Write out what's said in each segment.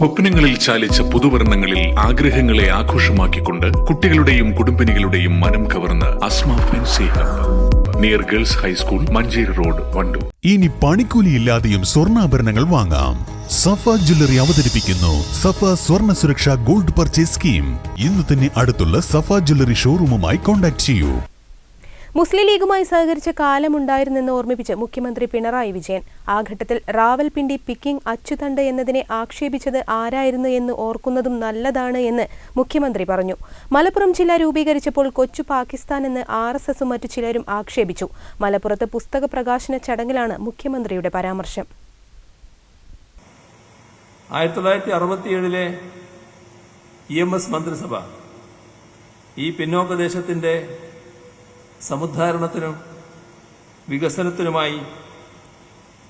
സ്വപ്നങ്ങളിൽ ചാലിച്ച പുതുവർണങ്ങളിൽ ആഗ്രഹങ്ങളെ ആഘോഷമാക്കിക്കൊണ്ട് കുട്ടികളുടെയും കുടുംബിനികളുടെയും മനം കവർന്ന് near girls high school Manjeri road വണ്ടു ഇനി പണിക്കൂലിയില്ലാതെയും സ്വർണാഭരണങ്ങൾ വാങ്ങാം. സഫ ജ്വല്ലറി അവതരിപ്പിക്കുന്നു. സഫ സ്വർണ സുരക്ഷാ ഗോൾഡ് പർച്ചേസ് സ്കീം. ഇന്ന് തന്നെ അടുത്തുള്ള സഫ ജ്വല്ലറി ഷോറൂമുമായി കോൺടാക്ട് ചെയ്യൂ. മുസ്ലിം ലീഗുമായി സഹകരിച്ച കാലമുണ്ടായിരുന്നെന്ന് ഓർമ്മിപ്പിച്ച് മുഖ്യമന്ത്രി പിണറായി വിജയൻ ആ ഘട്ടത്തിൽ റാവൽപിണ്ടി പിക്കിംഗ് അച്ചുതണ്ട് എന്നതിനെ ആക്ഷേപിച്ചത് ആരായിരുന്നു എന്ന് ഓർക്കുന്നതും നല്ലതാണ് എന്ന് മുഖ്യമന്ത്രി പറഞ്ഞു. മലപ്പുറം ജില്ല രൂപീകരിച്ചപ്പോൾ കൊച്ചു പാകിസ്ഥാൻ എന്ന് ആർ എസ് എസും മറ്റു ചിലരും ആക്ഷേപിച്ചു. മലപ്പുറത്ത് പുസ്തക പ്രകാശന ചടങ്ങിലാണ് മുഖ്യമന്ത്രിയുടെ പരാമർശം. ആയിരത്തി തൊള്ളായിരത്തി അറുപത്തിയേഴിലെ ഇ എം എസ് മന്ത്രിസഭ ഈ പിന്നോക്ക ദേശത്തിന്റെ സമുദ്ധാരണത്തിനും വികസനത്തിനുമായി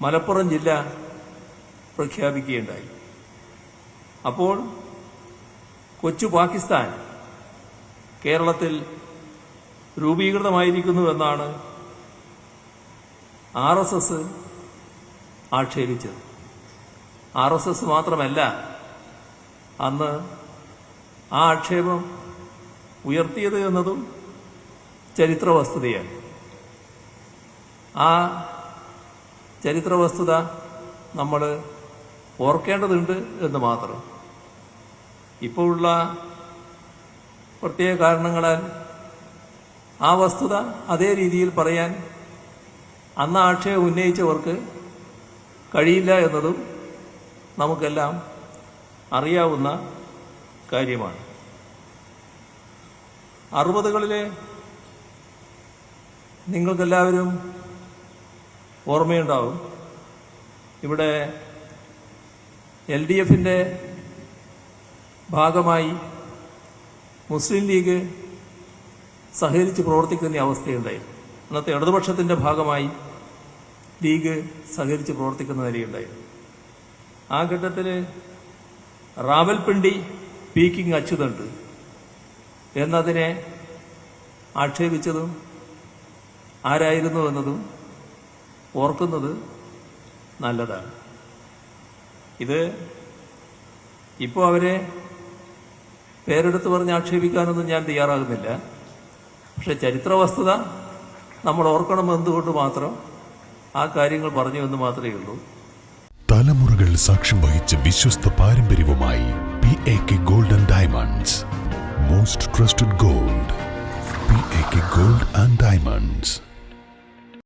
മലപ്പുറം ജില്ല പ്രഖ്യാപിക്കുകയുണ്ടായി. അപ്പോൾ കൊച്ചു പാകിസ്ഥാൻ കേരളത്തിൽ രൂപീകൃതമായിരിക്കുന്നുവെന്നാണ് ആർ എസ് എസ് ആക്ഷേപിച്ചത്. ആർ എസ് എസ് മാത്രമല്ല അന്ന് ആ ആക്ഷേപം ഉയർത്തിയത് എന്നതും ചരിത്ര വസ്തുതയാണ് ആ ചരിത്ര വസ്തുത നമ്മൾ ഓർക്കേണ്ടതുണ്ട് എന്ന് മാത്രം. ഇപ്പോഴുള്ള പ്രത്യേക കാരണങ്ങളാൽ ആ വസ്തുത അതേ രീതിയിൽ പറയാൻ അന്ന് ആക്ഷേപം ഉന്നയിച്ചവർക്ക് കഴിയില്ല എന്നതും നമുക്കെല്ലാം അറിയാവുന്ന കാര്യമാണ്. അറുപതുകളിലെ നിങ്ങൾക്കെല്ലാവരും ഓർമ്മയുണ്ടാവും. ഇവിടെ എൽ ഡി എഫിന്റെ ഭാഗമായി മുസ്ലിം ലീഗ് സഹകരിച്ച് പ്രവർത്തിക്കുന്ന അവസ്ഥയുണ്ടായിരുന്നു. അന്നത്തെ ഇടതുപക്ഷത്തിന്റെ ഭാഗമായി ലീഗ് സഹകരിച്ച് പ്രവർത്തിക്കുന്ന നിലയുണ്ടായിരുന്നു. ആ ഘട്ടത്തിൽ റാവൽപിണ്ടി പീക്കിംഗ് അച്ചുതണ്ട് എന്നതിനെ ആക്ഷേപിച്ചതും ആരായിരുന്നു എന്നതും ഓർക്കുന്നത് നല്ലതാണ്. ഇത് ഇപ്പോൾ അവരെ പേരെടുത്ത് പറഞ്ഞ് ആക്ഷേപിക്കാനൊന്നും ഞാൻ തയ്യാറാകുന്നില്ല. പക്ഷെ ചരിത്ര വസ്തുത നമ്മൾ ഓർക്കണം എന്തുകൊണ്ട് മാത്രം ആ കാര്യങ്ങൾ പറഞ്ഞു എന്ന് മാത്രമേ ഉള്ളൂ. തലമുറകൾ സാക്ഷ്യം വഹിച്ച വിശ്വസ്ത പാരമ്പര്യവുമായി P A K golden diamonds. Most trusted gold P A K gold and diamonds.